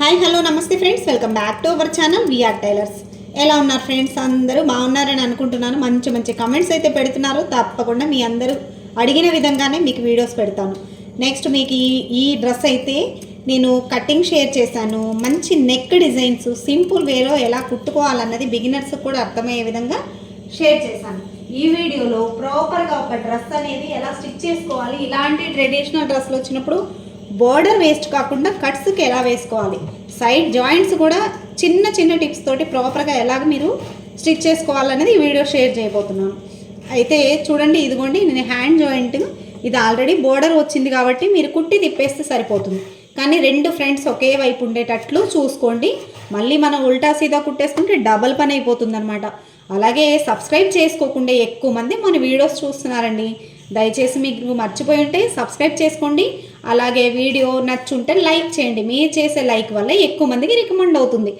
Hi hello నమస్తే friends welcome back to our channel VR tailors ఎలా ఉన్నారు friends అందరూ బాగున్నారని అనుకుంటున్నాను. మంచి మంచి కమెంట్స్ అయితే పెడుతున్నారు. తప్పకుండా మీ అందరూ అడిగిన విధంగానే మీకు వీడియోస్ పెడతాను. నెక్స్ట్ మీకు ఈ ఈ డ్రెస్ అయితే నేను కటింగ్ షేర్ చేశాను. మంచి నెక్ డిజైన్స్ సింపుల్ వేలో ఎలా కుట్టుకోవాలన్నది బిగినర్స్ కూడా అర్థమయ్యే విధంగా షేర్ చేశాను. ఈ వీడియోలో ప్రాపర్గా ఒక డ్రెస్ అనేది ఎలా స్టిచ్ చేసుకోవాలి? ఇలాంటి ట్రెడిషనల్ డ్రెస్లు వచ్చినప్పుడు బోర్డర్ వేస్ట్ కాకుండా కట్స్కి ఎలా వేసుకోవాలి? సైడ్ జాయింట్స్ కూడా చిన్న చిన్న టిప్స్ తోటి ప్రాపర్గా ఎలాగ మీరు స్టిచ్ చేసుకోవాలనేది ఈ వీడియో షేర్ చేయబోతున్నాను. అయితే చూడండి ఇదిగోండి నేను హ్యాండ్ జాయింట్ ఇది ఆల్రెడీ బోర్డర్ వచ్చింది కాబట్టి మీరు కుట్టి తిప్పేస్తే సరిపోతుంది. కానీ రెండు ఫ్రంట్స్ ఒకే వైపు ఉండేటట్లు చూసుకోండి. మళ్ళీ మనం ఉల్టా సీదా కుట్టేసుకుంటే డబల్ పని అయిపోతుంది అనమాట అలాగే సబ్స్క్రైబ్ చేసుకోకుండా ఎక్కువ మంది మన వీడియోస్ చూస్తున్నారండి. దయచేసి మీకు మర్చిపోయి ఉంటే సబ్స్క్రైబ్ చేసుకోండి. అలాగే వీడియో నచ్చుంటే లైక్ చేయండి. మీరు చేసే లైక్ వల్ల ఎక్కువ మందికి రికమెండ్ అవుతుంది.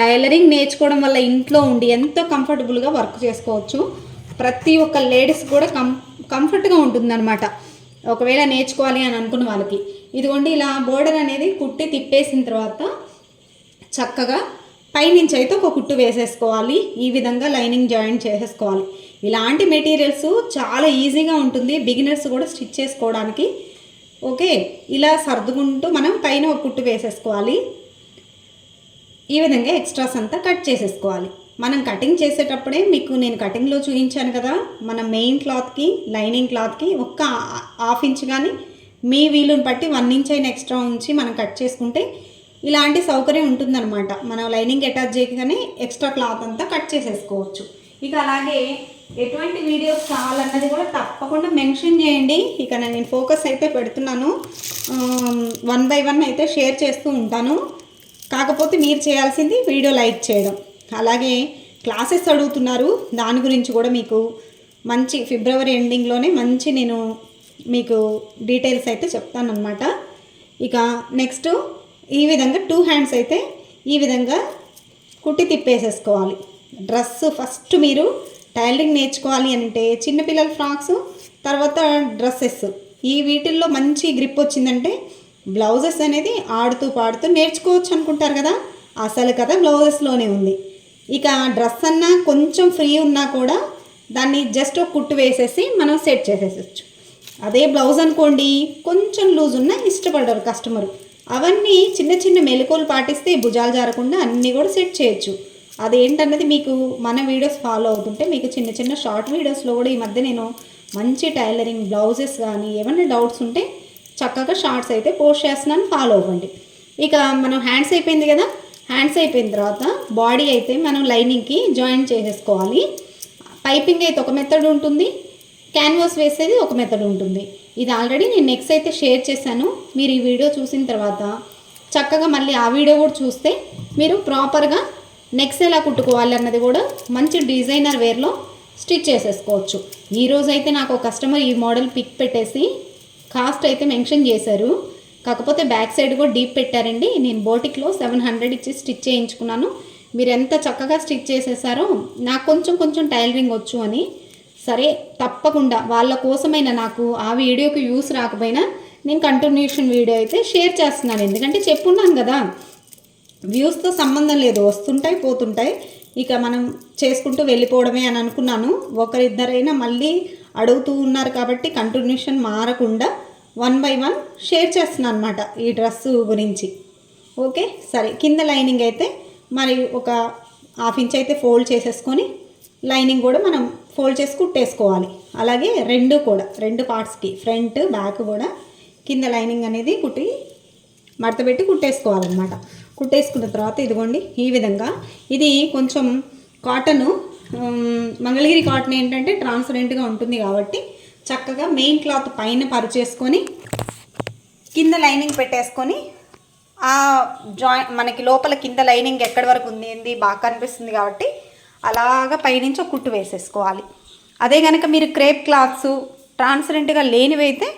టైలరింగ్ నేర్చుకోవడం వల్ల ఇంట్లో ఉండి ఎంతో కంఫర్టబుల్గా వర్క్ చేసుకోవచ్చు. ప్రతి ఒక్క లేడీస్ కూడా కం కంఫర్ట్గా ఉంటుందన్నమాట. ఒకవేళ నేర్చుకోవాలి అని అనుకున్న వాళ్ళకి. ఇదిగోండి ఇలా బోర్డర్ అనేది కుట్టి తిప్పేసిన తర్వాత చక్కగా పైనుంచి అయితే ఒక కుట్టు వేసేసుకోవాలి. ఈ విధంగా లైనింగ్ జాయింట్ చేసేసుకోవాలి. ఇలాంటి మెటీరియల్స్ చాలా ఈజీగా ఉంటుంది. బిగినర్స్ కూడా స్టిచ్ చేసుకోవడానికి. ఓకే ఇలా సర్దుకుంటూ మనం పైన ఒక కుట్టు వేసేసుకోవాలి. ఈ విధంగా ఎక్స్ట్రాస్ అంతా కట్ చేసేసుకోవాలి. మనం కటింగ్ చేసేటప్పుడే మీకు నేను కటింగ్లో చూపించాను కదా మన మెయిన్ క్లాత్కి లైనింగ్ క్లాత్కి ఒక్క హాఫ్ ఇంచ్ కానీ మీ వీలుని బట్టి వన్ ఇంచ్ అయిన ఎక్స్ట్రా ఉంచి మనం కట్ చేసుకుంటే ఇలాంటి సౌకర్యం ఉంటుందన్నమాట. మనం లైనింగ్ అటాచ్ చేయగానే ఎక్స్ట్రా క్లాత్ అంతా కట్ చేసేసుకోవచ్చు. ఇక అలాగే ఎటువంటి వీడియోస్ కావాలన్నది కూడా తప్పకుండా మెన్షన్ చేయండి. ఇక నేను ఫోకస్ అయితే పెడుతున్నాను. వన్ బై వన్ అయితే షేర్ చేస్తూ ఉంటాను. కాకపోతే మీరు చేయాల్సింది వీడియో లైక్ చేయడం. అలాగే క్లాసెస్ అడుగుతున్నారు. దాని గురించి కూడా మీకు మంచి ఫిబ్రవరి ఎండింగ్లోనే మంచి నేను మీకు డీటెయిల్స్ అయితే చెప్తాను అనమాట ఇక నెక్స్ట్ ఈ విధంగా టూ హ్యాండ్స్ అయితే ఈ విధంగా కుట్టి తిప్పేసేసుకోవాలి. డ్రెస్ ఫస్ట్ మీరు టైలరింగ్ నేర్చుకోవాలి అంటే చిన్నపిల్లల ఫ్రాక్స్ తర్వాత డ్రెస్సెస్. ఈ వీటిల్లో మంచి గ్రిప్ వచ్చిందంటే బ్లౌజెస్ అనేది ఆడుతూ పాడుతూ నేర్చుకోవచ్చు అనుకుంటారు కదా? అసలు కథ బ్లౌజెస్లోనే ఉంది. ఇక డ్రెస్ అన్నా కొంచెం ఫ్రీ ఉన్నా కూడా దాన్ని జస్ట్ ఒక కుట్టు వేసేసి మనం సెట్ చేసేసచ్చు అదే బ్లౌజ్ అనుకోండి కొంచెం లూజ్ ఉన్నా ఇష్టపడరు కస్టమర్ అవన్నీ చిన్న చిన్న మెలకువలు పాటిస్తే భుజాలు జారకుండా అన్నీ కూడా సెట్ చేయొచ్చు. అదేంటన్నది మీకు మన వీడియోస్ ఫాలో అవుతుంటే మీకు చిన్న చిన్న షార్ట్ వీడియోస్లో కూడా ఈ మధ్య నేను మంచి టైలరింగ్ బ్లౌజెస్ కానీ ఏమైనా డౌట్స్ ఉంటే చక్కగా షార్ట్స్ అయితే పోస్ట్ చేస్తున్నాను ఫాలో అవ్వండి. ఇక మనం హ్యాండ్స్ అయిపోయింది కదా హ్యాండ్స్ అయిపోయిన తర్వాత బాడీ అయితే మనం లైనింగ్కి జాయిన్ చేసేసుకోవాలి. పైపింగ్ అయితే ఒక మెథడ్ ఉంటుంది క్యాన్వాస్ వేసేది ఒక మెథడ్ ఉంటుంది. ఇది ఆల్రెడీ నేను నెక్స్ట్ అయితే షేర్ చేశాను. మీరు ఈ వీడియో చూసిన తర్వాత చక్కగా మళ్ళీ ఆ వీడియో కూడా చూస్తే మీరు ప్రాపర్గా నెక్స్ట్ ఎలా కుట్టుకోవాలి అన్నది కూడా మంచి డిజైనర్ వేర్లో స్టిచ్ చేసేసుకోవచ్చు. ఈరోజు అయితే నాకు ఒక కస్టమర్ ఈ మోడల్ పిక్ పెట్టేసి కాస్ట్ అయితే మెన్షన్ చేశారు. కాకపోతే బ్యాక్ సైడ్ కూడా డీప్ పెట్టారండి. నేను బోటిక్లో సెవెన్ హండ్రెడ్ ఇచ్చి స్టిచ్ చేయించుకున్నాను. మీరు ఎంత చక్కగా స్టిచ్ చేసేసారో నాకు కొంచెం కొంచెం టైలరింగ్ వచ్చు అని. సరే తప్పకుండా వాళ్ళ కోసమైనా నాకు ఆ వీడియోకి యూస్ రాకపోయినా నేను కంటిన్యూషన్ వీడియో అయితే షేర్ చేస్తున్నాను. ఎందుకంటే చెప్పున్నాను కదా. వ్యూస్తో సంబంధం లేదు. వస్తుంటాయి పోతుంటాయి. ఇక మనం చేసుకుంటూ వెళ్ళిపోవడమే అని అనుకున్నాను. ఒకరిద్దరైనా మళ్ళీ అడుగుతూ ఉన్నారు కాబట్టి కంటిన్యూషన్ మారకుండా వన్ బై వన్ షేర్ చేస్తున్నాను అనమాట ఈ డ్రెస్ గురించి. ఓకే? సరే కింద లైనింగ్ అయితే మరి ఒక హాఫ్ ఇంచ్ అయితే ఫోల్డ్ చేసేసుకొని లైనింగ్ కూడా మనం ఫోల్డ్ చేసి కుట్టేసుకోవాలి. అలాగే రెండు కూడా రెండు పార్ట్స్కి ఫ్రంట్ బ్యాక్ కూడా కింద లైనింగ్ అనేది కుట్టి మడతపెట్టి కుట్టేసుకోవాలన్నమాట. కుట్టేసుకున్న తర్వాత ఇదిగోండి ఈ విధంగా. ఇది కొంచెం కాటను మంగళగిరి కాటన్ ఏంటంటే ట్రాన్స్పరెంట్గా ఉంటుంది కాబట్టి చక్కగా మెయిన్ క్లాత్ పైన పరిచేసుకొని కింద లైనింగ్ పెట్టేసుకొని ఆ జాయి మనకి లోపల కింద లైనింగ్ ఎక్కడి వరకు ఉంది ఏంది బాగా కనిపిస్తుంది కాబట్టి అలాగా పైనుంచి ఒక కుట్టు వేసేసుకోవాలి. అదే కనుక మీరు క్రేప్ క్లాత్స్ ట్రాన్స్పరెంట్గా లేనివైతే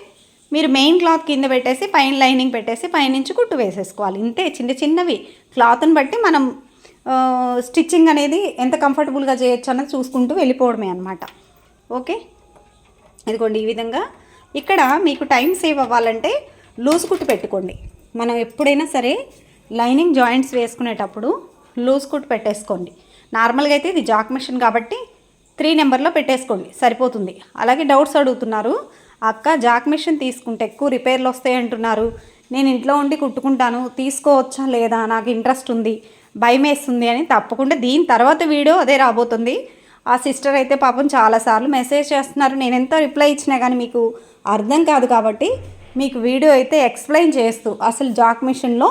మీరు మెయిన్ క్లాత్ కింద పెట్టేసి పైన లైనింగ్ పెట్టేసి పైనుంచి కుట్టు వేసేసుకోవాలి. ఇంతే చిన్న చిన్నవి. క్లాత్ని బట్టి మనం స్టిచ్చింగ్ అనేది ఎంత కంఫర్టబుల్గా చేయొచ్చు అన్నది చూసుకుంటూ వెళ్ళిపోవడమే అనమాట ఓకే ఇదిగోండి ఈ విధంగా ఇక్కడ మీకు టైం సేవ్ అవ్వాలంటే లూజ్ కుట్టు పెట్టుకోండి. మనం ఎప్పుడైనా సరే లైనింగ్ జాయింట్స్ వేసుకునేటప్పుడు లూజ్ కుట్టు పెట్టేసుకోండి. నార్మల్గా అయితే ఇది జాక్ మిషన్ కాబట్టి త్రీ నెంబర్లో పెట్టేసుకోండి. సరిపోతుంది. అలాగే డౌట్స్ అడుగుతున్నారు. అక్క జాక్ మిషన్ తీసుకుంటే ఎక్కువ రిపేర్లు వస్తాయి అంటున్నారు. నేను ఇంట్లో ఉండి కుట్టుకుంటాను తీసుకోవచ్చా లేదా? నాకు ఇంట్రెస్ట్ ఉంది భయం వేస్తుంది అని తప్పకుండా దీని తర్వాత వీడియో అదే రాబోతుంది. ఆ సిస్టర్ అయితే పాపం చాలాసార్లు మెసేజ్ చేస్తున్నారు. నేను ఎంత రిప్లై ఇచ్చినా కానీ మీకు అర్థం కాదు కాబట్టి మీకు వీడియో అయితే ఎక్స్ప్లెయిన్ చేస్తూ అసలు జాక్ మిషన్లో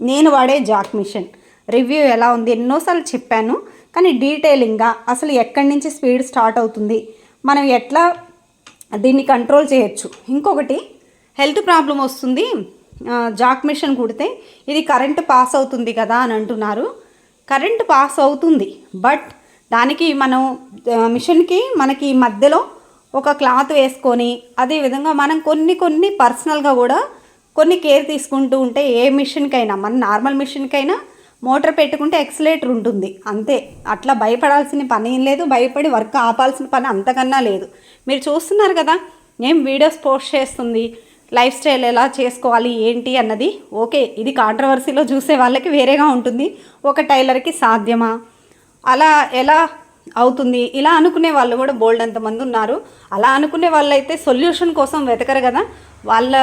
నేను వాడే జాక్ మిషన్ రివ్యూ ఎలా ఉంది? ఎన్నోసార్లు చెప్పాను కానీ డీటెయిలింగ్గా అసలు ఎక్కడి నుంచి స్పీడ్ స్టార్ట్ అవుతుంది? మనం ఎట్లా దీన్ని కంట్రోల్ చేయొచ్చు. ఇంకొకటి హెల్త్ ప్రాబ్లం వస్తుంది. జాక్ మిషన్ కుడితే ఇది కరెంట్ పాస్ అవుతుంది కదా అని అంటున్నారు. కరెంట్ పాస్ అవుతుంది బట్ దానికి మనం మిషన్కి మనకి మధ్యలో ఒక క్లాత్ వేసుకొని అదేవిధంగా మనం కొన్ని కొన్ని పర్సనల్గా కూడా కొన్ని కేర్ తీసుకుంటూ ఉంటే ఏ మిషన్కైనా మన నార్మల్ మిషన్కైనా మోటార్ పెట్టుకుంటే ఎక్సలేటర్ ఉంటుంది. అంతే. అట్లా భయపడాల్సిన పని ఏం లేదు. భయపడి వర్క్ ఆపాల్సిన పని అంతకన్నా లేదు. మీరు చూస్తున్నారు కదా ఏం వీడియోస్ పోస్ట్ చేస్తుంది లైఫ్ స్టైల్ ఎలా చేసుకోవాలి ఏంటి అన్నది. ఓకే ఇది కాంట్రవర్సీలో చూసే వాళ్ళకి వేరేగా ఉంటుంది ఒక టైలర్కి సాధ్యమా? అలా ఎలా అవుతుంది? ఇలా అనుకునే వాళ్ళు కూడా బోల్డ్ అంతమంది ఉన్నారు. అలా అనుకునే వాళ్ళైతే సొల్యూషన్ కోసం వెతకరు కదా. వాళ్ళ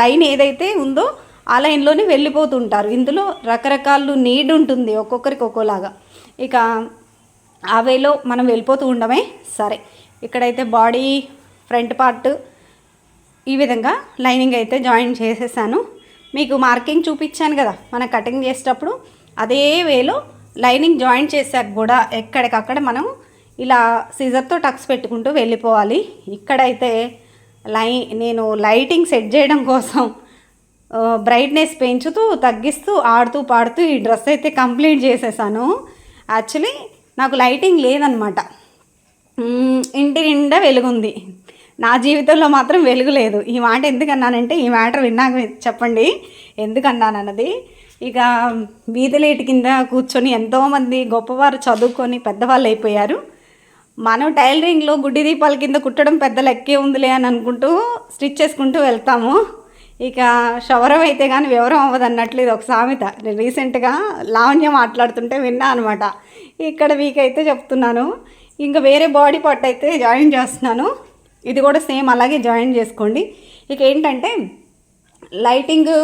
లైన్ ఏదైతే ఉందో ఆ లైన్లోనే వెళ్ళిపోతుంటారు ఇందులో రకరకాల నీడ్ ఉంటుంది ఒక్కొక్కరికి ఒక్కోలాగా. ఇక ఆ వేలో మనం వెళ్ళిపోతూ ఉండమే సరే. ఇక్కడైతే బాడీ ఫ్రంట్ పార్ట్ ఈ విధంగా లైనింగ్ అయితే జాయిన్ చేసేసాను. మీకు మార్కింగ్ చూపించాను కదా మనం కటింగ్ చేసేటప్పుడు అదే వేలో లైనింగ్ జాయిన్ చేశాక కూడా ఎక్కడికక్కడ మనం ఇలా సీజర్తో టక్స్ పెట్టుకుంటూ వెళ్ళిపోవాలి. ఇక్కడైతే లై నేను లైటింగ్ సెట్ చేయడం కోసం బ్రైట్నెస్ పెంచుతూ తగ్గిస్తూ ఆడుతూ పాడుతూ ఈ డ్రెస్ అయితే కంప్లీట్ చేసేసాను. యాక్చువల్లీ నాకు లైటింగ్ లేదనమాట ఇంటి నిండా వెలుగుంది. నా జీవితంలో మాత్రం వెలుగు లేదు. ఈ మాట ఎందుకన్నానంటే ఈ మ్యాటర్ విన్నాక చెప్పండి. ఎందుకన్నానన్నది. ఇక వీధిలేటి కింద కూర్చొని ఎంతోమంది గొప్పవారు చదువుకొని పెద్దవాళ్ళు అయిపోయారు. మనం టైలరింగ్లో గుడ్డి దీపాల కింద కుట్టడం పెద్ద లెక్కే ఉందిలే అని అనుకుంటూ స్టిచ్ చేసుకుంటూ వెళ్తాము. ఇక షవరం అయితే కానీ వివరం అవ్వదు అన్నట్లు ఇది ఒక సామెత. నేను రీసెంట్గా లావణ్య మాట్లాడుతుంటే విన్నా అనమాట ఇక్కడ వీకైతే చెప్తున్నాను. ఇంకా వేరే బాడీ పార్ట్ అయితే జాయిన్ చేస్తున్నాను. ఇది కూడా సేమ్ అలాగే జాయిన్ చేసుకోండి. ఇక ఏంటంటే లైటింగ్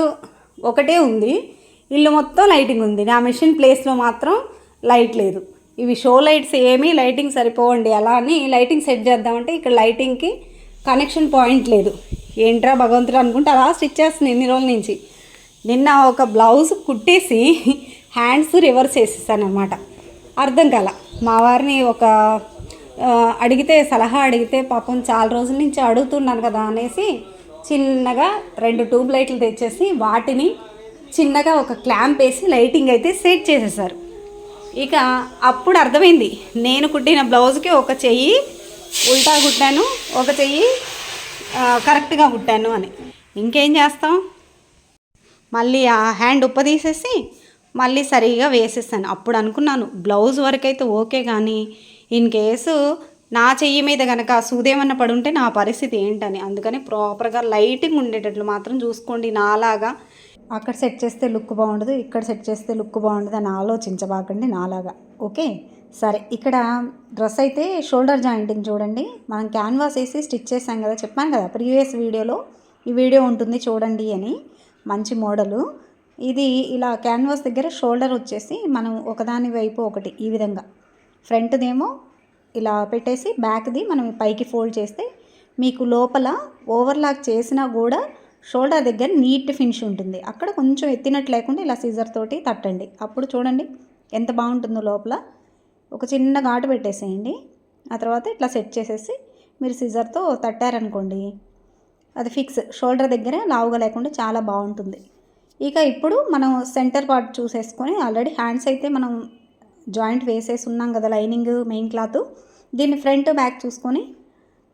ఒకటే ఉంది. ఇల్లు మొత్తం లైటింగ్ ఉంది. నా మిషన్ ప్లేస్లో మాత్రం లైట్ లేదు. ఇవి షో లైట్స్ ఏమీ లైటింగ్ సరిపోవండి. అలా అని లైటింగ్ సెట్ చేద్దామంటే ఇక్కడ లైటింగ్కి కనెక్షన్ పాయింట్ లేదు. ఏంట్రా భగవంతుడు అనుకుంటే అలా స్టిచ్ చేస్తుంది ఎన్ని రోజుల నుంచి. నిన్న ఒక బ్లౌజ్ కుట్టేసి హ్యాండ్స్ రివర్స్ వేసేసాను అనమాట అర్థం కాల. మా వారిని ఒక అడిగితే సలహా అడిగితే పాపం చాలా రోజుల నుంచి అడుగుతున్నాను కదా అనేసి చిన్నగా రెండు ట్యూబ్ లైట్లు తెచ్చేసి వాటిని చిన్నగా ఒక క్లాంప్ వేసి లైటింగ్ అయితే సెట్ చేసేసారు. ఇక అప్పుడు అర్థమైంది. నేను కుట్టిన బ్లౌజ్కి ఒక చెయ్యి ఉల్టా కుట్టాను ఒక చెయ్యి కరెక్ట్గా కుట్టాను అని. ఇంకేం చేస్తాం? మళ్ళీ ఆ హ్యాండ్ ఉప్పదీసేసి మళ్ళీ సరిగా వేసేసాను అప్పుడు అనుకున్నాను బ్లౌజ్ వరకు అయితే ఓకే కానీ ఇన్ కేసు నా చెయ్యి మీద కనుక సూదేమన్నా పడుంటే నా పరిస్థితి ఏంటని. అందుకని ప్రాపర్గా లైటింగ్ ఉండేటట్లు మాత్రం చూసుకోండి నాలాగా. అక్కడ సెట్ చేస్తే లుక్ బాగుండదు ఇక్కడ సెట్ చేస్తే లుక్ బాగుండదు అని ఆలోచించబాకండి నాలాగా. ఓకే? సరే ఇక్కడ డ్రెస్ అయితే షోల్డర్ జాయింటింగ్ చూడండి. మనం క్యాన్వాస్ వేసి స్టిచ్ చేసాం కదా చెప్పాను కదా ప్రీవియస్ వీడియోలో. ఈ వీడియో ఉంటుంది చూడండి అని. మంచి మోడలు. ఇది ఇలా క్యాన్వాస్ దగ్గర షోల్డర్ వచ్చేసి మనం ఒకదాని వైపు ఒకటి ఈ విధంగా. ఫ్రంట్దేమో ఇలా పెట్టేసి బ్యాక్ది మనం పైకి ఫోల్డ్ చేస్తే మీకు లోపల ఓవర్లాక్ చేసినా కూడా షోల్డర్ దగ్గర నీట్ ఫినిష్ ఉంటుంది. అక్కడ కొంచెం ఎత్తినట్టు లేకుండా ఇలా సీజర్ తోటి తట్టండి. అప్పుడు చూడండి ఎంత బాగుంటుందో లోపల. ఒక చిన్న ఘాటు పెట్టేసేయండి. ఆ తర్వాత ఇట్లా సెట్ చేసేసి మీరు సీజర్తో తట్టారనుకోండి అది ఫిక్స్. షోల్డర్ దగ్గర లావుగా లేకుండా చాలా బాగుంటుంది. ఇక ఇప్పుడు మనం సెంటర్ పార్ట్ చూసేసుకొని ఆల్రెడీ హ్యాండ్స్ అయితే మనం జాయింట్ వేసేసి ఉన్నాం కదా లైనింగ్ మెయిన్ క్లాత్ దీన్ని ఫ్రంట్ బ్యాక్ చూసుకొని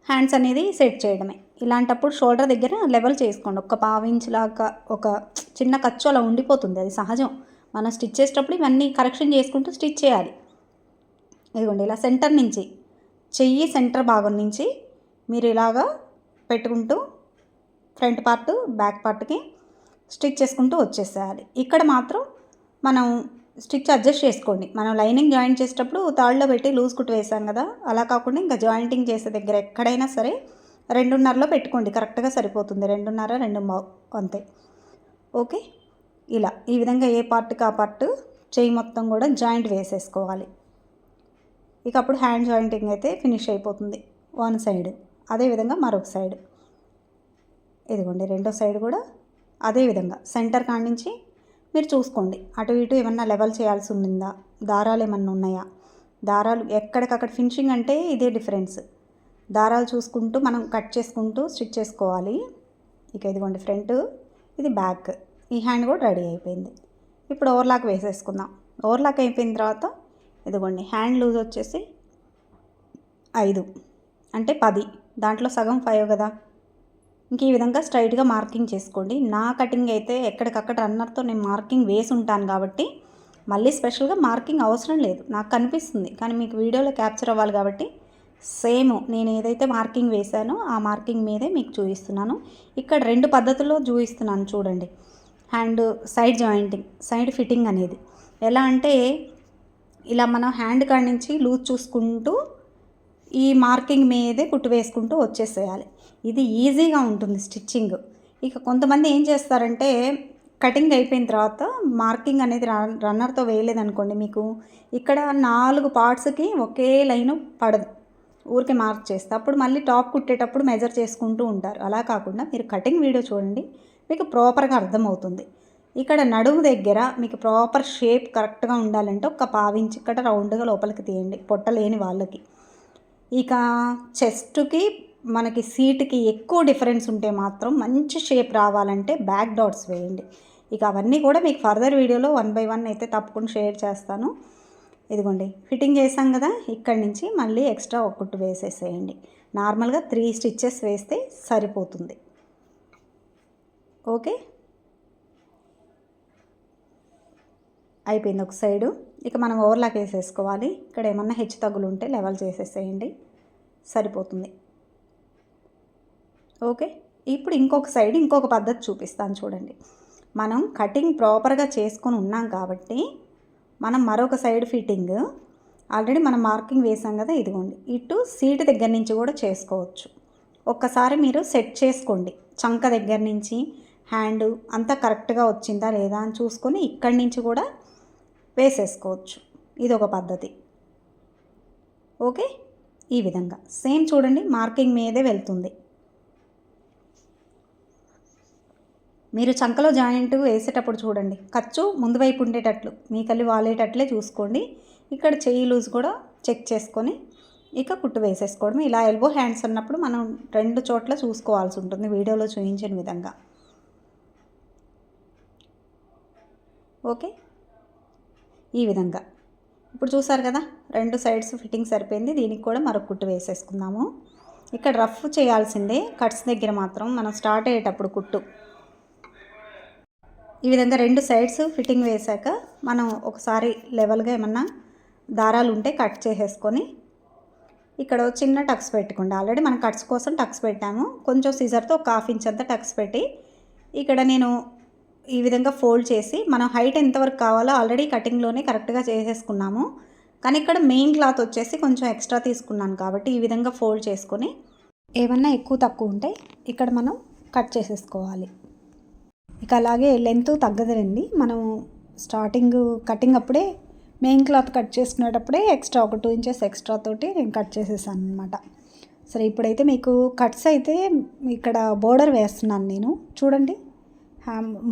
హ్యాండ్స్ అనేది సెట్ చేయడమే. ఇలాంటప్పుడు షోల్డర్ దగ్గర లెవెల్ చేసుకోండి. ఒక పావించ్ లాగా ఒక చిన్న ఖర్చు అలా ఉండిపోతుంది. అది సహజం. మనం స్టిచ్ చేసేటప్పుడు ఇవన్నీ కరెక్షన్ చేసుకుంటూ స్టిచ్ చేయాలి. ఇదిగోండి ఇలా సెంటర్ నుంచి చెయ్యి సెంటర్ భాగం నుంచి మీరు ఇలాగా పెట్టుకుంటూ ఫ్రంట్ పార్ట్ బ్యాక్ పార్ట్కి స్టిచ్ చేసుకుంటూ వచ్చేసేయాలి. ఇక్కడ మాత్రం మనం స్టిచ్ అడ్జస్ట్ చేసుకోండి. మనం లైనింగ్ జాయింట్ చేసేటప్పుడు తాళ్ళలో పెట్టి లూజ్ కుట్టు వేసాం కదా అలా కాకుండా ఇంకా జాయింటింగ్ చేసే దగ్గర ఎక్కడైనా సరే రెండున్నరలో పెట్టుకోండి. కరెక్ట్గా సరిపోతుంది. రెండున్నర రెండు అంతే. ఓకే? ఇలా. ఈ విధంగా ఏ పార్ట్కి ఆ పార్ట్ చేయి మొత్తం కూడా జాయింట్ వేసేసుకోవాలి. ఇక అప్పుడు హ్యాండ్ జాయింటింగ్ అయితే ఫినిష్ అయిపోతుంది. One side. అదేవిధంగా మరొక సైడ్. ఇదిగోండి. రెండో సైడ్ కూడా అదే విధంగా సెంటర్ కాడి నుంచి మీరు చూసుకోండి. అటు ఇటు ఏమన్నా లెవెల్ చేయాల్సి ఉందా దారాలు ఏమన్నా ఉన్నాయా? దారాలు ఎక్కడికక్కడ ఫినిషింగ్ అంటే ఇదే డిఫరెన్స్. దారాలు చూసుకుంటూ మనం కట్ చేసుకుంటూ స్టిచ్ చేసుకోవాలి. ఇక ఇదిగోండి ఫ్రంట్ ఇది బ్యాక్. ఈ హ్యాండ్ కూడా రెడీ అయిపోయింది. ఇప్పుడు ఓవర్లాక్ వేసేసుకుందాం. ఓవర్లాక్ అయిపోయిన తర్వాత ఇదిగోండి హ్యాండ్ లూజ్ వచ్చేసి ఐదు అంటే పది. దాంట్లో సగం ఫైవ్ కదా? ఇంక ఈ విధంగా స్ట్రైట్గా మార్కింగ్ చేసుకోండి. నా కటింగ్ అయితే ఎక్కడికక్కడ రన్నర్తో నేను మార్కింగ్ వేసి ఉంటాను కాబట్టి మళ్ళీ స్పెషల్గా మార్కింగ్ అవసరం లేదు. నాకు కనిపిస్తుంది. కానీ మీకు వీడియోలో క్యాప్చర్ అవ్వాలి కాబట్టి సేమ్ నేను ఏదైతే మార్కింగ్ వేశానో ఆ మార్కింగ్ మీదే మీకు చూపిస్తున్నాను. ఇక్కడ రెండు పద్ధతుల్లో చూపిస్తున్నాను చూడండి. Hand side jointing side fitting అనేది. ఎలా అంటే ఇలా మనం హ్యాండ్ కాడి నుంచి లూజ్ చూసుకుంటూ ఈ మార్కింగ్ మీదే కుట్టు వేసుకుంటూ వచ్చేసేయాలి. ఇది ఈజీగా ఉంటుంది స్టిచ్చింగ్. ఇక కొంతమంది ఏం చేస్తారంటే కటింగ్ అయిపోయిన తర్వాత మార్కింగ్ అనేది రన్ రన్నర్తో వేయలేదనుకోండి మీకు. ఇక్కడ నాలుగు పార్ట్స్కి ఒకే లైన్ పడదు. ఊరికే మార్క్ చేస్తే. అప్పుడు మళ్ళీ టాప్ కుట్టేటప్పుడు మెజర్ చేసుకుంటూ ఉంటారు. అలా కాకుండా మీరు కటింగ్ వీడియో చూడండి మీకు ప్రాపర్గా అర్థమవుతుంది. ఇక్కడ నడుము దగ్గర మీకు ప్రాపర్ షేప్ కరెక్ట్గా ఉండాలంటే ఒక పావించి ఇక్కడ రౌండ్గా లోపలికి తీయండి పొట్ట లేని వాళ్ళకి. ఇక చెస్ట్కి మనకి సీట్కి ఎక్కువ డిఫరెన్స్ ఉంటే మాత్రం మంచి షేప్ రావాలంటే బ్యాక్ డాట్స్ వేయండి. ఇక అవన్నీ కూడా మీకు ఫర్దర్ వీడియోలో వన్ బై వన్ అయితే తప్పకుండా షేర్ చేస్తాను. ఇదిగోండి ఫిట్టింగ్ చేసాం కదా ఇక్కడి నుంచి మళ్ళీ ఎక్స్ట్రా ఒక్కటి వేసేసేయండి. నార్మల్గా త్రీ స్టిచ్చెస్ వేస్తే సరిపోతుంది. ఓకే? అయిపోయింది ఒక సైడు. ఇక మనం ఓవర్లాక్ వేసేసుకోవాలి. ఇక్కడ ఏమన్నా హెచ్చు తగ్గులు ఉంటే లెవెల్ చేసేసేయండి. సరిపోతుంది. ఓకే? ఇప్పుడు ఇంకొక సైడ్ ఇంకొక పద్ధతి చూపిస్తాను చూడండి. మనం కటింగ్ ప్రాపర్గా చేసుకొని ఉన్నాం కాబట్టి మనం మరొక సైడ్ ఫిట్టింగ్ ఆల్రెడీ మనం మార్కింగ్ వేసాం కదా ఇదిగోండి. ఇటు సీట్ దగ్గర నుంచి కూడా చేసుకోవచ్చు. ఒక్కసారి మీరు సెట్ చేసుకోండి. చంక దగ్గర నుంచి హ్యాండ్ అంతా కరెక్ట్గా వచ్చిందా లేదా అని చూసుకొని ఇక్కడి నుంచి కూడా వేసేసుకోవచ్చు. ఇది ఒక పద్ధతి. ఓకే? ఈ విధంగా. సేమ్ చూడండి మార్కింగ్ మీదే వెళ్తుంది. మీరు చంకలో జాయింట్ వేసేటప్పుడు చూడండి. ఖర్చు ముందు వైపు ఉండేటట్లు మీ కళ్ళు వాలేటట్లే చూసుకోండి. ఇక్కడ చెయ్యి లూజ్ కూడా చెక్ చేసుకొని ఇక కుట్టు వేసేసుకోవడం ఇలా ఎల్బో హ్యాండ్స్ అన్నప్పుడు మనం రెండు చోట్ల చూసుకోవాల్సి ఉంటుంది వీడియోలో చూపించిన విధంగా. ఓకే? ఈ విధంగా. ఇప్పుడు చూసారు కదా రెండు సైడ్స్ ఫిట్టింగ్ సరిపోయింది. దీనికి కూడా మరొక కుట్టు వేసేసుకుందాము. ఇక్కడ రఫ్ చేయాల్సిందే కట్స్ దగ్గర మాత్రం. మనం స్టార్ట్ అయ్యేటప్పుడు కుట్టు. ఈ విధంగా రెండు సైడ్స్ ఫిట్టింగ్ వేశాక మనం ఒకసారి లెవెల్గా ఏమన్నా దారాలు ఉంటే కట్ చేసేసుకొని ఇక్కడ చిన్న టక్స్ పెట్టుకోండి. ఆల్రెడీ మనం కట్స్ కోసం టక్స్ పెట్టాము. కొంచెం సీజర్తో ఒక హాఫ్ ఇంచ్ అంతా టక్స్ పెట్టి ఇక్కడ నేను ఈ విధంగా ఫోల్డ్ చేసి మనం హైట్ ఎంతవరకు కావాలో ఆల్రెడీ కటింగ్లోనే కరెక్ట్గా చేసేసుకున్నాము. కానీ ఇక్కడ మెయిన్ క్లాత్ వచ్చేసి కొంచెం ఎక్స్ట్రా తీసుకున్నాను కాబట్టి ఈ విధంగా ఫోల్డ్ చేసుకొని ఏమన్నా ఎక్కువ తక్కువ ఉంటే ఇక్కడ మనం కట్ చేసేసుకోవాలి. ఇక అలాగే లెంత్ తగ్గదండి మనం స్టార్టింగ్ కటింగ్ అప్పుడే మెయిన్ క్లాత్ కట్ చేసుకునేటప్పుడే ఎక్స్ట్రా ఒక టూ ఇంచెస్ ఎక్స్ట్రా తోటి నేను కట్ చేసేసాను అనమాట సరే ఇప్పుడైతే మీకు కట్స్ అయితే ఇక్కడ బోర్డర్ వేస్తున్నాను నేను. చూడండి.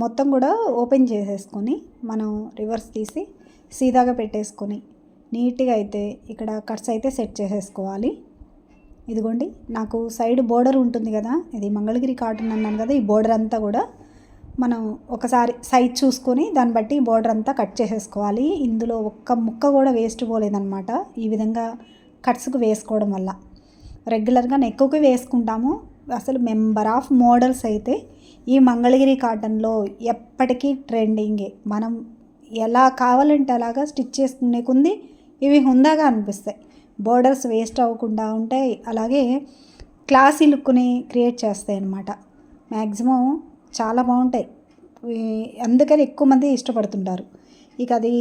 మొత్తం కూడా ఓపెన్ చేసేసుకొని మనం రివర్స్ తీసి సీదాగా పెట్టేసుకొని నీట్గా అయితే ఇక్కడ కట్స్ అయితే సెట్ చేసేసుకోవాలి. ఇదిగోండి నాకు సైడ్ బోర్డర్ ఉంటుంది కదా ఇది మంగళగిరి కాటన్ అన్నాను కదా ఈ బోర్డర్ అంతా కూడా మనం ఒకసారి సైజ్ చూసుకొని దాన్ని బట్టి బోర్డర్ అంతా కట్ చేసేసుకోవాలి. ఇందులో ఒక్క ముక్క కూడా వేస్ట్ పోలేదన్నమాట. ఈ విధంగా కట్స్కి వేసుకోవడం వల్ల. రెగ్యులర్గా నెక్కుకి వేసుకుంటాము. అసలు మెంబర్ ఆఫ్ మోడల్స్ అయితే ఈ మంగళగిరి కాటన్లో ఎప్పటికీ ట్రెండింగే మనం ఎలా కావాలంటే అలాగా స్టిచ్ చేసుకునే కొంది ఇవి హుందాగా అనిపిస్తాయి. బోర్డర్స్ వేస్ట్ అవ్వకుండా ఉంటాయి. అలాగే క్లాసీ లుక్ని క్రియేట్ చేస్తాయి అన్నమాట మ్యాక్సిమం చాలా బాగుంటాయి. అందుకని ఎక్కువ మంది ఇష్టపడుతుంటారు. ఇక అది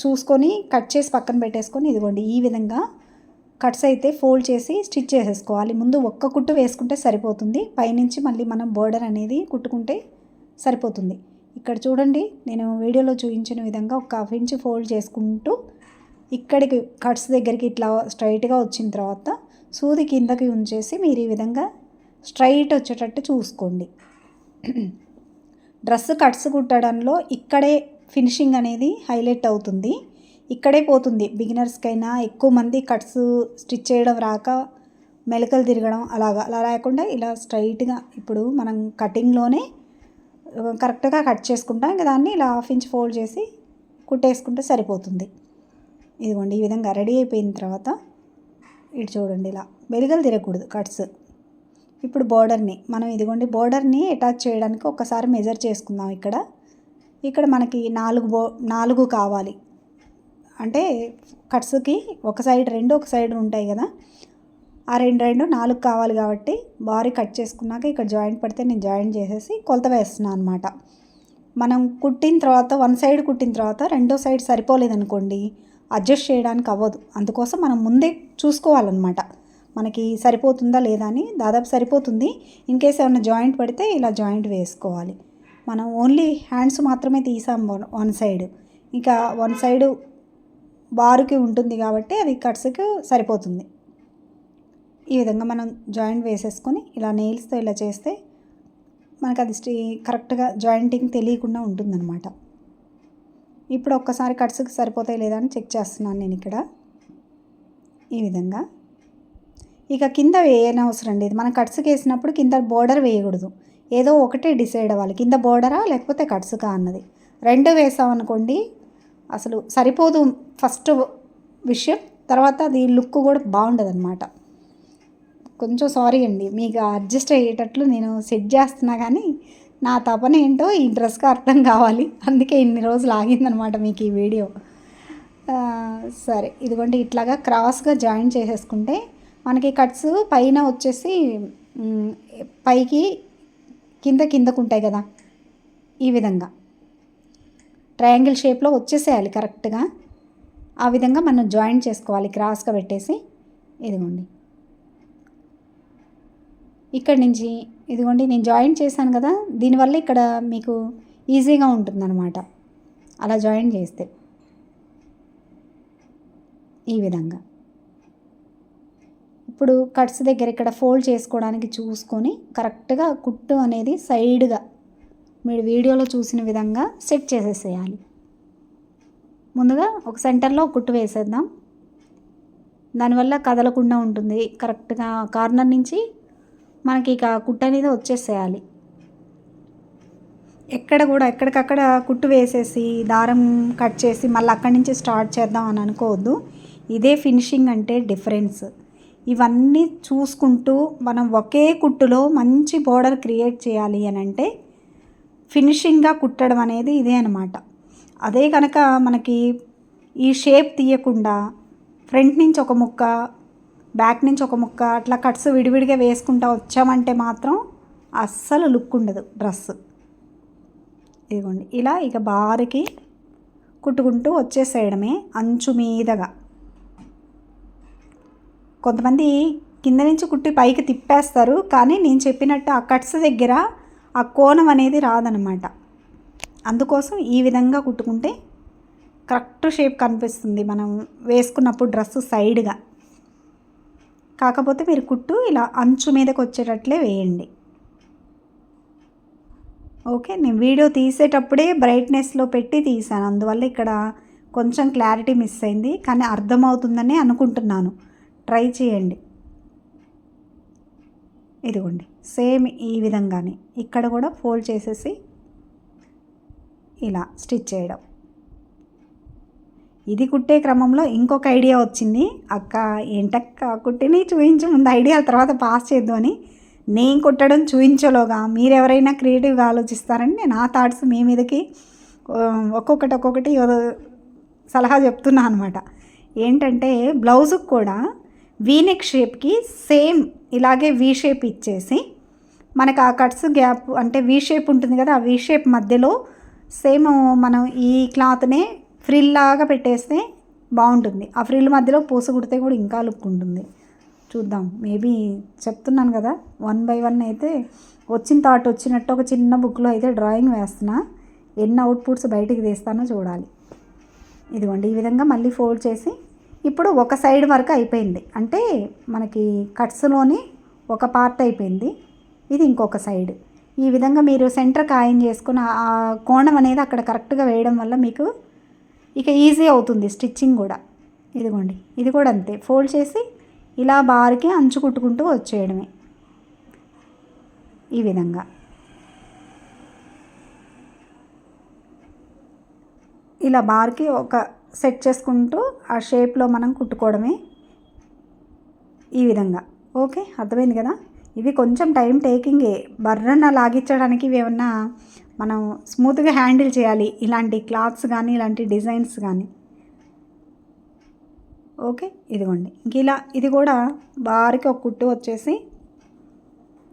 చూసుకొని కట్ చేసి పక్కన పెట్టేసుకొని ఇదిగోండి ఈ విధంగా కట్స్ అయితే ఫోల్డ్ చేసి స్టిచ్ చేసేసుకోవాలి. ముందు ఒక్క కుట్టు వేసుకుంటే సరిపోతుంది. పైనుంచి మళ్ళీ మనం బోర్డర్ అనేది కుట్టుకుంటే సరిపోతుంది. ఇక్కడ చూడండి నేను వీడియోలో చూపించిన విధంగా ఒక హాఫ్ ఇంచ్ ఫోల్డ్ చేసుకుంటూ ఇక్కడికి కట్స్ దగ్గరికి ఇట్లా స్ట్రైట్గా వచ్చిన తర్వాత సూది కిందకి ఉంచేసి మీరు ఈ విధంగా స్ట్రైట్ వచ్చేటట్టు చూసుకోండి. డ్రెస్ కట్స్ కుట్టడంలో ఇక్కడే ఫినిషింగ్ అనేది హైలైట్ అవుతుంది. ఇక్కడే పోతుంది. బిగినర్స్కైనా ఎక్కువ మంది కట్స్ స్టిచ్ చేయడం రాక మెలకలు తిరగడం అలాగా. అలా లేకుండా ఇలా స్ట్రైట్గా ఇప్పుడు మనం కటింగ్లోనే కరెక్ట్గా కట్ చేసుకుంటాం. ఇంకా దాన్ని ఇలా హాఫ్ ఇంచ్ ఫోల్డ్ చేసి కుట్టేసుకుంటే సరిపోతుంది. ఇదిగోండి ఈ విధంగా రెడీ అయిపోయిన తర్వాత ఇటు చూడండి ఇలా మెలుగలు తిరగకూడదు కట్స్. ఇప్పుడు బోర్డర్ని మనం ఇదిగోండి బోర్డర్ని అటాచ్ చేయడానికి ఒకసారి మెజర్ చేసుకుందాం ఇక్కడ. ఇక్కడ మనకి నాలుగు బో నాలుగు కావాలి. అంటే కట్స్కి ఒక సైడ్ రెండు ఒక సైడ్ ఉంటాయి కదా. ఆ రెండు రెండు నాలుగు కావాలి కాబట్టి బారీ కట్ చేసుకున్నాక ఇక్కడ జాయింట్ పడితే నేను జాయింట్ చేసేసి కొలత వేస్తున్నాను అనమాట మనం కుట్టిన తర్వాత వన్ సైడ్ కుట్టిన తర్వాత రెండో సైడ్ సరిపోలేదనుకోండి అడ్జస్ట్ చేయడానికి అవ్వదు. అందుకోసం మనం ముందే చూసుకోవాలన్నమాట. మనకి సరిపోతుందా లేదా అని దాదాపు సరిపోతుంది. ఇన్ కేస్ ఏమైనా జాయింట్ పడితే ఇలా జాయింట్ వేసుకోవాలి. మనం ఓన్లీ హ్యాండ్స్ మాత్రమే తీసాం వన్ వన్ సైడ్ ఇంకా వన్ సైడ్ బారుకి ఉంటుంది కాబట్టి అది కట్స్కి సరిపోతుంది. ఈ విధంగా మనం జాయింట్ వేసేసుకొని ఇలా నెయిల్స్తో ఇలా చేస్తే మనకు అది స్టీ కరెక్ట్గా జాయింటింగ్ తెలియకుండా ఉంటుందన్నమాట. ఇప్పుడు ఒక్కసారి కట్స్కి సరిపోతాయి లేదా అని చెక్ చేస్తున్నాను నేను ఇక్కడ. ఈ విధంగా ఇక కింద వేయనవసరం లేదు. మనం కట్స్కి వేసినప్పుడు కింద బోర్డర్ వేయకూడదు. ఏదో ఒకటే డిసైడ్ అవ్వాలి. కింద బోర్డరా లేకపోతే కట్స్కా అన్నది. రెండు వేసామనుకోండి అసలు సరిపోదు ఫస్ట్ విషయం. తర్వాత అది లుక్ కూడా బాగుండదు అనమాట కొంచెం సారీ అండి. మీకు అడ్జస్ట్ అయ్యేటట్లు నేను సెట్ చేస్తున్నా కానీ నా తపన ఏంటో ఈ డ్రెస్కి అర్థం కావాలి. అందుకే ఇన్ని రోజులు ఆగిందనమాట మీకు ఈ వీడియో. సరే. ఇదిగోండి ఇట్లాగా క్రాస్గా జాయిన్ చేసేసుకుంటే మనకి కట్స్ పైన వచ్చేసి పైకి కింద కిందకు ఉంటాయి కదా. ఈ విధంగా. ట్రయాంగిల్ షేప్లో వచ్చేసేయాలి కరెక్ట్గా. ఆ విధంగా మనం జాయిన్ చేసుకోవాలి క్రాస్గా పెట్టేసి. ఇదిగోండి. ఇక్కడ నుంచి ఇదిగోండి నేను జాయిన్ చేశాను కదా. దీనివల్ల ఇక్కడ మీకు ఈజీగా ఉంటుందన్నమాట. అలా జాయిన్ చేస్తే. ఈ విధంగా. ఇప్పుడు కట్స్ దగ్గర ఇక్కడ ఫోల్డ్ చేసుకోవడానికి చూసుకొని కరెక్ట్గా కుట్టు అనేది సైడ్గా మీరు వీడియోలో చూసిన విధంగా సెట్ చేసేసేయాలి. ముందుగా ఒక సెంటర్లో కుట్టు వేసేద్దాం. దానివల్ల కదలకుండా ఉంటుంది. కరెక్ట్గా కార్నర్ నుంచి మనకి ఇక కుట్టు అనేది వచ్చేసేయాలి. ఎక్కడ కూడా ఎక్కడికక్కడ కుట్టు వేసేసి దారం కట్ చేసి మళ్ళీ అక్కడి నుంచి స్టార్ట్ చేద్దాం అని అనుకోవద్దు. ఇదే ఫినిషింగ్ అంటే డిఫరెన్స్. ఇవన్నీ చూసుకుంటూ మనం ఒకే కుట్టులో మంచి బోర్డర్ క్రియేట్ చేయాలి అని అంటే ఫినిషింగ్గా కుట్టడం అనేది ఇదే అనమాట అదే కనుక మనకి ఈ షేప్ తీయకుండా ఫ్రంట్ నుంచి ఒక ముక్క బ్యాక్ నుంచి ఒక ముక్క అట్లా కట్స్ విడివిడిగా వేసుకుంటా వచ్చామంటే మాత్రం అస్సలు లుక్ ఉండదు డ్రెస్ ఇదిగోండి ఇలా ఇక బారికి కుట్టుకుంటూ వచ్చేసేయడమే అంచు మీదగా. కొంతమంది కింద నుంచి కుట్టి పైకి తిప్పేస్తారు కానీ నేను చెప్పినట్టు ఆ కట్స్ దగ్గర ఆ కోణం అనేది రాదనమాట అందుకోసం ఈ విధంగా కుట్టుకుంటే కరెక్ట్ షేప్ కనిపిస్తుంది మనం వేసుకున్నప్పుడు డ్రెస్ సైడ్గా. కాకపోతే మీరు కుట్టు ఇలా అంచు మీదకి వచ్చేటట్లే వేయండి. ఓకే నేను వీడియో తీసేటప్పుడే బ్రైట్నెస్లో పెట్టి తీసాను. అందువల్ల ఇక్కడ కొంచెం క్లారిటీ మిస్ అయింది కానీ అర్థమవుతుందని అనుకుంటున్నాను. ట్రై చేయండి. ఇదిగోండి. సేమ్ ఈ విధంగానే ఇక్కడ కూడా ఫోల్డ్ చేసేసి ఇలా స్టిచ్ చేయడం. ఇది కుట్టే క్రమంలో ఇంకొక ఐడియా వచ్చింది. అక్క ఏంటక్క కుట్టిని చూపించి ముందు ఐడియా తర్వాత పాస్ చేద్దు అని. నేను కుట్టడం చూపించలోగా మీరు ఎవరైనా క్రియేటివ్గా ఆలోచిస్తారని నేను ఆ థాట్స్ మీ మీదకి ఒక్కొక్కటి ఒక్కొక్కటి సలహా చెప్తున్నా అనమాట. ఏంటంటే బ్లౌజుకి కూడా వీనెక్ షేప్కి సేమ్ ఇలాగే వీ షేప్ ఇచ్చేసి మనకు ఆ కట్స్ గ్యాప్ అంటే వీ షేప్ ఉంటుంది కదా ఆ వీ షేప్ మధ్యలో సేమ్ మనం ఈ క్లాత్నే ఫ్రిల్ లాగా పెట్టేస్తే బాగుంటుంది. ఆ ఫ్రిల్ మధ్యలో పూస కుడితే కూడా ఇంకా లుక్ ఉంటుంది. చూద్దాం. మేబీ చెప్తున్నాను కదా వన్ బై వన్ అయితే వచ్చిన థాట్ వచ్చినట్టు ఒక చిన్న బుక్లో అయితే డ్రాయింగ్ వేస్తున్నా ఎన్ని అవుట్పుట్స్ బయటికి తీస్తానో చూడాలి. ఇదిగోండి ఈ విధంగా మళ్ళీ ఫోల్డ్ చేసి ఇప్పుడు ఒక సైడ్ వరకు అయిపోయింది. అంటే మనకి కట్స్లోని ఒక పార్ట్ అయిపోయింది. ఇది ఇంకొక సైడ్. ఈ విధంగా మీరు సెంటర్ ఖాయం చేసుకున్న ఆ కోణం అనేది అక్కడ కరెక్ట్గా వేయడం వల్ల మీకు ఇక ఈజీ అవుతుంది స్టిచ్చింగ్ కూడా. ఇదిగోండి. ఇది కూడా అంతే. ఫోల్డ్ చేసి ఇలా బార్కి అంచు కుట్టుకుంటూ వచ్చేయడమే. ఈ విధంగా. ఇలా బార్కి ఒక సెట్ చేసుకుంటూ ఆ షేప్లో మనం కుట్టుకోవడమే ఈ విధంగా. ఓకే? అర్థమైంది కదా? ఇవి కొంచెం టైం టేకింగే. బర్రన లాగించడానికి ఇవి ఏమన్నా మనం స్మూత్గా హ్యాండిల్ చేయాలి. ఇలాంటి క్లాత్స్ కానీ ఇలాంటి డిజైన్స్ కానీ ఓకే? ఇదిగోండి. ఇంక ఇలా ఇది కూడా బారికి ఒక కుట్టు వచ్చేసి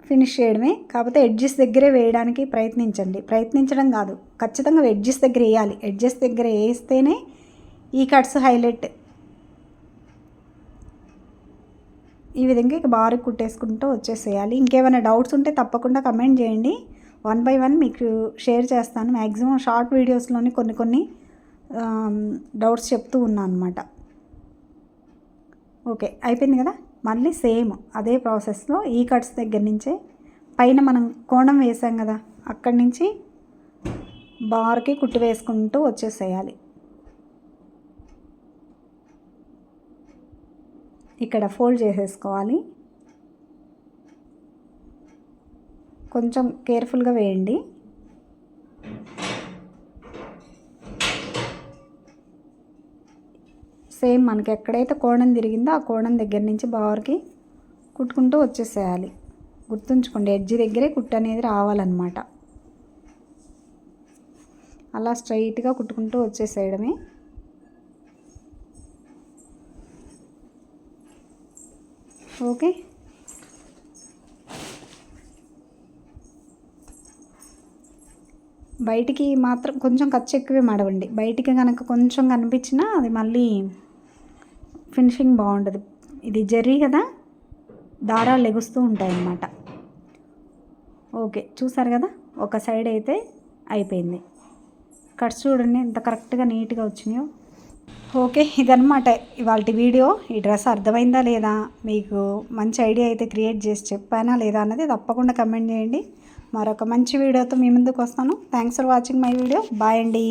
ఫినిష్ చేయడమే. కాకపోతే ఎడ్జెస్ దగ్గరే వేయడానికి ప్రయత్నించండి. ప్రయత్నించడం కాదు. ఖచ్చితంగా ఎడ్జెస్ దగ్గర వేయాలి. ఎడ్జెస్ దగ్గర వేస్తేనే ఈ కట్స్ హైలైట్. ఈ విధంగా ఇక బాగా కుట్టేసుకుంటూ వచ్చేసేయాలి. ఇంకేమైనా డౌట్స్ ఉంటే తప్పకుండా కమెంట్ చేయండి. వన్ బై వన్ మీకు షేర్ చేస్తాను. మ్యాక్సిమం షార్ట్ వీడియోస్లోని కొన్ని కొన్ని డౌట్స్ చెప్తూ ఉన్నాను అనమాట ఓకే అయిపోయింది కదా? మళ్ళీ సేమ్ అదే ప్రాసెస్లో ఈ కట్స్ దగ్గర నుంచే పైన మనం కోణం వేసాం కదా అక్కడి నుంచి బార్కి కుట్టి వేసుకుంటూ వచ్చేసేయాలి. ఇక్కడ ఫోల్డ్ చేసేసుకోవాలి. కొంచెం కేర్ఫుల్గా వేయండి. సేమ్ మనకి ఎక్కడైతే కోణం తిరిగిందో ఆ కోణం దగ్గర నుంచి బావర్కి కుట్టుకుంటూ వచ్చేసేయాలి. గుర్తుంచుకోండి ఎడ్జి దగ్గరే కుట్టు అనేది రావాలన్నమాట. అలా స్ట్రైట్గా కుట్టుకుంటూ వచ్చేసేయడమే. ఓకే. బయటికి మాత్రం కొంచెం ఖర్చు ఎక్కువే మడవండి. బయటికి కనుక కొంచెం కనిపించినా అది మళ్ళీ ఫినిషింగ్ బాగుంటుంది ఇది జర్రీ కదా దారాలు ఎగుస్తూ ఉంటాయి అన్నమాట ఓకే చూసారు కదా? ఒక సైడ్ అయితే అయిపోయింది. కట్స్ చూడండి ఎంత కరెక్ట్గా నీట్గా వచ్చినాయో. ఓకే ఇదన్నమాట ఇవాళ వీడియో. ఈ డ్రెస్ అర్థమైందా లేదా? మీకు మంచి ఐడియా అయితే క్రియేట్ చేసి చెప్పానా లేదా అన్నది తప్పకుండా కమెంట్ చేయండి. మరొక మంచి వీడియోతో మీ ముందుకు వస్తాను. Thanks for watching my video. Bye అండి.